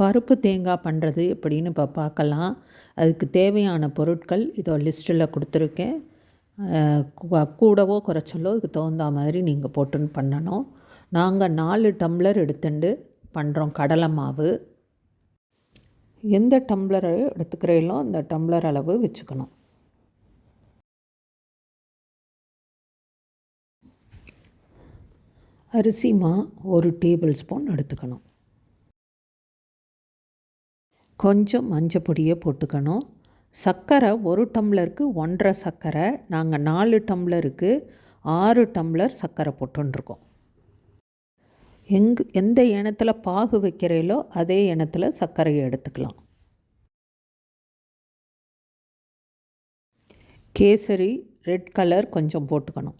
பருப்பு தேங்காய் பண்ணுறது எப்படின்னு இப்போ பார்க்கலாம். அதுக்கு தேவையான பொருட்கள் இதோ லிஸ்ட்டில் கொடுத்துருக்கேன். கூடவோ குறைச்சலோ இதுக்கு தகுந்த மாதிரி நீங்கள் போட்டுன்னு பண்ணணும். நாங்கள் நாலு டம்ளர் எடுத்துண்டு பண்ணுறோம் கடலை மாவு. எந்த டம்ளர் எடுத்துக்கிறீங்களோ அந்த டம்ளர் அளவு வச்சுக்கணும். அரிசி மா ஒரு டேபிள் ஸ்பூன் எடுத்துக்கணும். கொஞ்சம் மஞ்சள் பொடியை போட்டுக்கணும். சர்க்கரை ஒரு டம்ளருக்கு ஒன்றரை சர்க்கரை நாங்கள் நாலு டம்ளருக்கு ஆறு டம்ளர் சர்க்கரை போட்டுருக்கோம். எங் எந்த இனத்தில் பாகு வைக்கிறீங்களோ அதே இனத்தில் சர்க்கரையை எடுத்துக்கலாம். கேசரி ரெட் கலர் கொஞ்சம் போட்டுக்கணும்.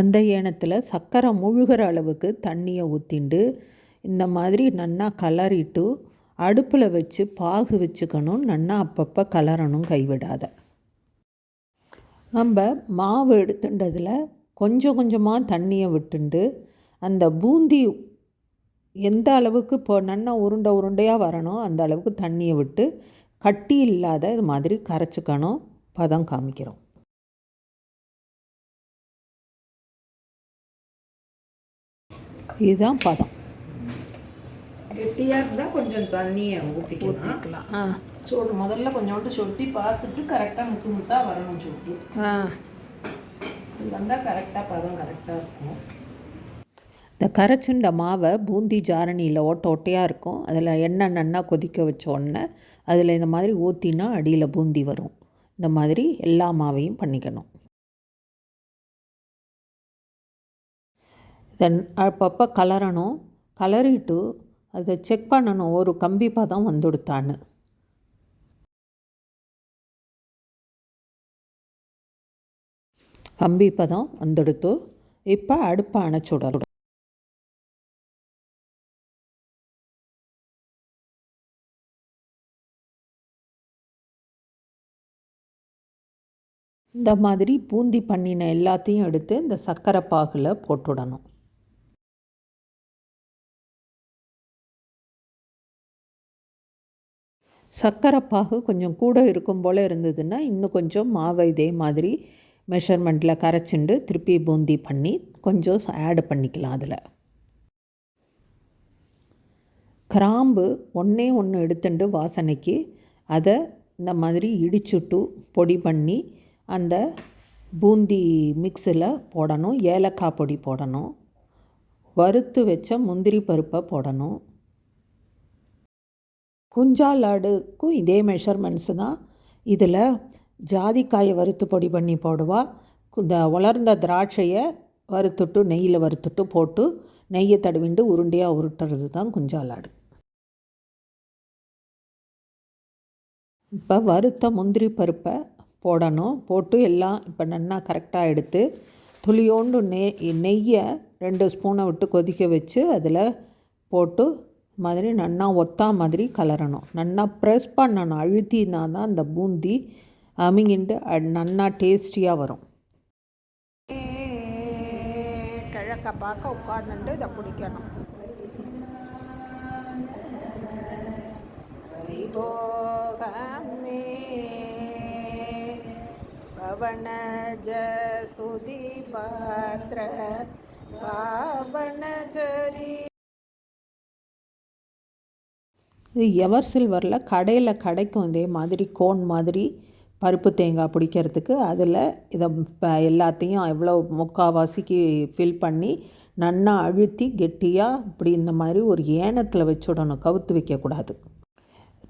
அந்த ஏனத்தில் சர்க்கரை முழுகிற அளவுக்கு தண்ணியை ஊற்றிண்டு இந்த மாதிரி நன்னா கலரிட்டு அடுப்பில் வச்சு பாகு வச்சுக்கணும் நன்னா அப்பப்போ கலரணும் கைவிடாத. நம்ம மாவு எடுத்துட்டதில் கொஞ்சம் கொஞ்சமாக தண்ணியை விட்டுண்டு அந்த பூந்தி எந்த அளவுக்கு இப்போ நன்னா உருண்டை உருண்டையாக வரணும் அந்த அளவுக்கு தண்ணியை விட்டு கட்டி இல்லாத இது மாதிரி கரைச்சிக்கணும். பதம் காமிக்கிறோம். இதுதான் பதம். கெட்டியாக இருந்தால் கொஞ்சம் தண்ணியை ஊற்றிக்கலாம் ஊற்றிக்கலாம் ஆ. சோடு முதல்ல கொஞ்சோண்டு சொட்டி பார்த்துட்டு கரெக்டாக முத்து முத்தாக வரணும் சொட்டு. இது வந்தால் கரெக்டாக பதம் கரெக்டாக இருக்கும். இந்த கரைச்சுண்ட மாவை பூந்தி ஜாரணியில் ஓட்ட ஓட்டையாக இருக்கும். அதில் எண்ணெய் நன்னா கொதிக்க வச்ச உடனே அதில் இந்த மாதிரி ஊற்றினா அடியில் பூந்தி வரும். இந்த மாதிரி எல்லா மாவையும் பண்ணிக்கணும். இதை அப்பப்போ கலரணும். கலரிட்டு அதை செக் பண்ணணும். ஒரு கம்பி பதம் வந்துடுத்தான்னு. கம்பி பதம் வந்துடுத்து இப்போ அடுப்பை அணைச்சுடணும் இந்த மாதிரி பூந்தி பண்ணின எல்லாத்தையும் எடுத்து இந்த சர்க்கரை பாகில் போட்டுடணும். சர்க்கரை பாகு கொஞ்சம் கூட இருக்கும் போல் இருந்ததுன்னா இன்னும் கொஞ்சம் மாவை இதே மாதிரி மெஷர்மெண்ட்டில் கரைச்சிண்டு திருப்பி பூந்தி பண்ணி கொஞ்சம் ஆட் பண்ணிக்கலாம் அதில். கிராம்பு ஒன்றே ஒன்று எடுத்துண்டு வாசனைக்கு அதை இந்த மாதிரி இடிச்சுட்டு பொடி பண்ணி அந்த பூந்தி மிக்ஸில் போடணும். ஏலக்காய் பொடி போடணும். வறுத்து வச்ச முந்திரி பருப்பை போடணும். குஞ்சால் லாடுக்கும் இதே மெஷர்மெண்ட்ஸு தான். இதில் ஜாதிக்காயை வறுத்து பொடி பண்ணி போடுவா. இந்த வளர்ந்த திராட்சையை வறுத்துட்டு நெய்யில் வறுத்துட்டு போட்டு நெய்யை தடவிண்டு உருண்டையாக உருட்டுறது தான் குஞ்சால் லாடு இப்போ வறுத்த முந்திரி பருப்பை போடணும். போட்டு எல்லாம் இப்போ நன்னா கரெக்டாக எடுத்து துளியோண்டு நெய் நெய்யை ரெண்டு ஸ்பூனை விட்டு கொதிக்க வச்சு அதில் போட்டு மாதிரி நன்னா ஒத்தா மாதிரி கலரணும். நன்னா ப்ரெஸ் பண்ணணும். அழுத்தினா தான் அந்த பூந்தி அமிங்கிண்டு அ- நன்னா டேஸ்டியாக வரும். கிழக்க பார்க்க உட்காந்துட்டு இதை பிடிக்கணும். வைபோகமே பவனஜ சுதி பாத்திர பாவனஜரி இது எவர் சில்வரில் கடையில் கடைக்கும் இதே மாதிரி கோன் மாதிரி பருப்பு தேங்காய் பிடிக்கிறதுக்கு அதில் இதை இப்போ எல்லாத்தையும் எவ்வளோ முக்கால்வாசிக்கு ஃபில் பண்ணி நன்னா அழுத்தி கெட்டியாக இப்படி இந்த மாதிரி ஒரு ஏனத்தில் வச்சுடணும் கவுத்து வைக்கக்கூடாது.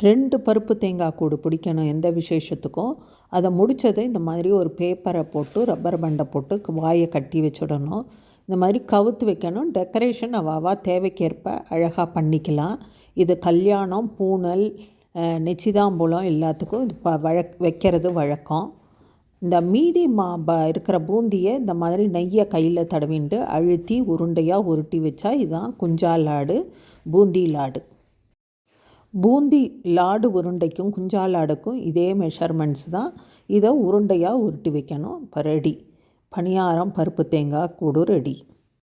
ரெண்டு பருப்பு தேங்காய் கூடு பிடிக்கணும் எந்த விசேஷத்துக்கும். அதை முடித்ததை இந்த மாதிரி ஒரு பேப்பரை போட்டு ரப்பர் பண்டை போட்டு வாயை கட்டி வச்சுடணும். இந்த மாதிரி கவுத்து வைக்கணும். டெக்கரேஷன் அவாவா தேவைக்கேற்ப அழகாக பண்ணிக்கலாம். இது கல்யாணம் பூணல் நிச்சிதாம்பூலம் எல்லாத்துக்கும் இது ப வழக் வைக்கிறது வழக்கம். இந்த மீதி மா ப இருக்கிற பூந்தியை இந்த மாதிரி நெய்யை கையில் தடவிண்டு அழுத்தி உருண்டையாக உருட்டி வச்சா இதுதான் குஞ்சா லாடு பூந்தி லாடு. பூந்தி லாடு உருண்டைக்கும் குஞ்சா லாடுக்கும் இதே மெஷர்மெண்ட்ஸ் தான். இதை உருண்டையாக உருட்டி வைக்கணும். இப்போ ரெடி பணியாரம் பருப்பு தேங்காய் கூடு ரெடி